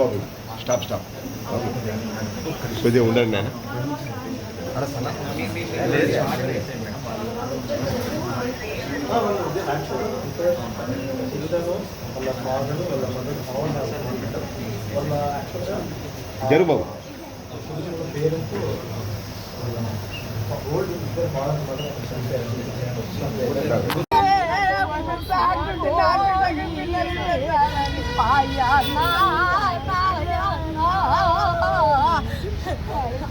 బాబు stop stop. కొద్దిగా ఉండండి నాన్న. జరు బాబు. నాకు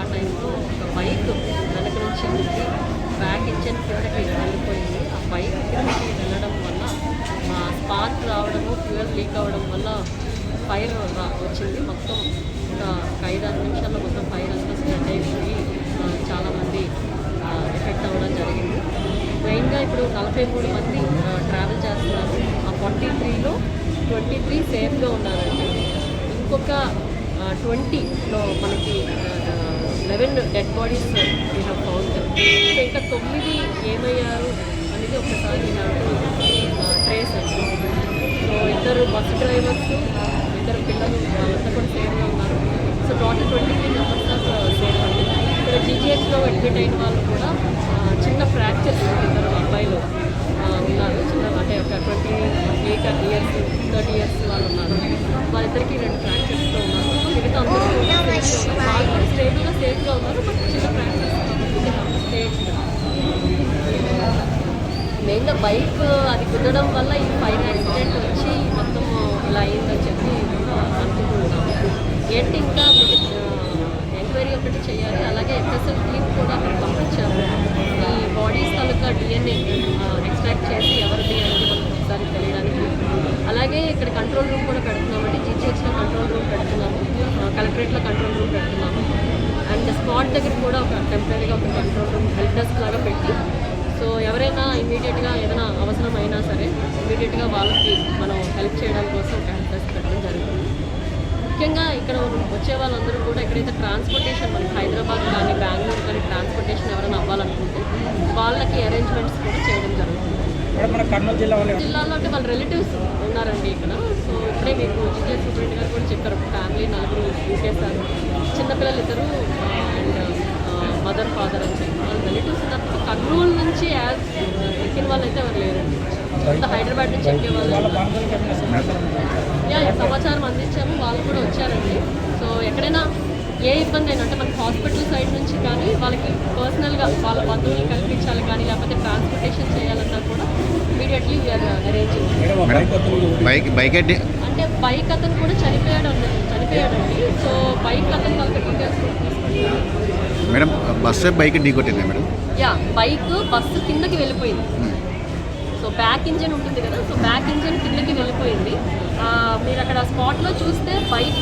ఆ టైంలో ఒక బైక్ వెనక నుంచి ఉంది బ్యాక్ ఇంజన్ కిందకి వెళ్ళిపోయింది. ఆ బైక్ కిందకి వెళ్ళడం వల్ల మా స్పార్క్ రావడము ఫ్యూయల్ లీక్ అవ్వడం వల్ల ఫైర్ వచ్చింది. మొత్తం ఒక ఐదు ఆరు నిమిషాల్లో మొత్తం ఫైర్ అంతా స్ప్రెడ్ అయిపోయి చాలామంది ఎఫెక్ట్ అవ్వడం జరిగింది. మెయిన్గా ఇప్పుడు నలభై మూడు మంది ట్రావెల్ చేస్తున్నారు. ఆ ఫార్టీ త్రీలో ట్వంటీ త్రీ సేఫ్గా ఉన్నారండి ఇంకొక ట్వంటీలో మనకి eleven dead bodies we have found so ఇంకా తొమ్మిది ఏమయ్యారు అనేది ఒకసారి నాకు ట్రేస్ అండి సో ఇద్దరు బస్సు డ్రైవర్స్ ఇద్దరు పిల్లలు వాళ్ళంతా కూడా సేఫ్గా ఉన్నారు. So total twenty three members of safe అండి. ఇక్కడ జీజీహెచ్లో అడ్మిట్ అయిన వాళ్ళు కూడా చిన్న ఫ్రాక్చర్స్ ఇద్దరు అబ్బాయిలు. ఉన్నారు. చిన్న అంటే ఒక twenty eight years thirty years వాళ్ళు ఉన్నారు. వాళ్ళిద్దరికీ రెండు ఫ్రాక్చర్స్తో ఉన్నారు. మిగతా అందరూ స్టేబుల్గా సేఫ్గా ఉన్నారు బట్ చిన్న ఫ్రాక్చర్స్ స్టేట్ మెయిన్గా బైక్ అది కుదరడం వల్ల ఈ పైన యాక్సిడెంట్ వచ్చి మొత్తం ఇలా అయిందని చెప్పి అనుకుంటున్నాము. ఏంటి ఇంకా ఎంక్వైరీ ఒకటి చేయాలి అలాగే ఎఫ్ఎస్ఎల్ టీమ్ కూడా అక్కడ పంపించాము. ఈ బాడీస్ తాలూకా డిఎన్ఏ ఎక్స్ట్రాక్ట్ చేసి ఎవరిది అనేది మనకు ఒకసారి తెలియడానికి. అలాగే ఇక్కడ కంట్రోల్ రూమ్ కూడా పెడతాం జీజీహెచ్లో కంట్రోల్ రూమ్ పెడుతున్నాము సెపరేట్గా కంట్రోల్ రూమ్ పెడుతున్నాము. అండ్ స్పాట్ దగ్గర కూడా ఒక టెంపరీగా ఒక కంట్రోల్ రూమ్ హెల్ప్ డెస్క్ లాగా పెట్టి సో ఎవరైనా ఇమీడియట్గా ఏదైనా అవసరం అయినా సరే ఇమీడియట్గా వాళ్ళకి మనం హెల్ప్ చేయడం కోసం ఒక హెల్ప్ డెస్క్ పెట్టడం జరుగుతుంది. ముఖ్యంగా ఇక్కడ వచ్చే వాళ్ళందరూ కూడా ఎక్కడైతే ట్రాన్స్పోర్టేషన్ మనకి హైదరాబాద్ కానీ బెంగళూరు కానీ ట్రాన్స్పోర్టేషన్ ఎవరైనా అవ్వాలనుకుంటే వాళ్ళకి అరేంజ్మెంట్స్ కూడా చేయడం జరుగుతుంది మేడం మన కర్నూలు జిల్లా వాళ్ళు జిల్లాలో అంటే వాళ్ళ రిలేటివ్స్ ఉన్నారండి ఇక్కడ. సో ఇప్పుడే మీకు జిల్లా సూపరింటెండెంట్ గారు కూడా చెప్పారు. ఫ్యామిలీ నలుగురు తీసేశారు. చిన్నపిల్లలు ఇద్దరు అండ్ మదర్ ఫాదర్ అని చెప్పి. వాళ్ళ రిలేటివ్స్ ఉన్నారు కర్నూలు నుంచి యాజ్ ఎక్కిన వాళ్ళు అయితే ఎవరు లేరండి హైదరాబాద్ నుంచి ఎక్కే వాళ్ళు వాళ్ళ ఉన్నారు. బంధువులకి ఏమైనా సమాచారం ఉందా? యా సమాచారం అందించాము. వాళ్ళు కూడా వచ్చారండి. సో ఎక్కడైనా ఏ ఇబ్బంది అయినా అంటే మనకి హాస్పిటల్ సైడ్ నుంచి కానీ వాళ్ళకి పర్సనల్గా వాళ్ళ బంధువులు కల్పించాలి కానీ లేకపోతే ట్రాన్స్పోర్టేషన్ చేయాలన్నా కూడా మేడం ఒక బైక్ బైక్ ఎట్టి అంటే బైక్ అతను కూడా చనిపోయాడు అండి. చనిపోయాడండి సో బైక్ అతను వాళ్ళకి డీటెయిల్స్ మేడం బస్సు బైక్ ఢీ కొట్టింది మేడం? యా బైక్ బస్సు కిందకి వెళ్ళిపోయింది. సో బ్యాక్ ఇంజన్ ఉంటుంది కదా సో బ్యాక్ ఇంజన్ కిందకి వెళ్ళిపోయింది. ఆ, మీరు అక్కడ స్పాట్లో చూస్తే బైక్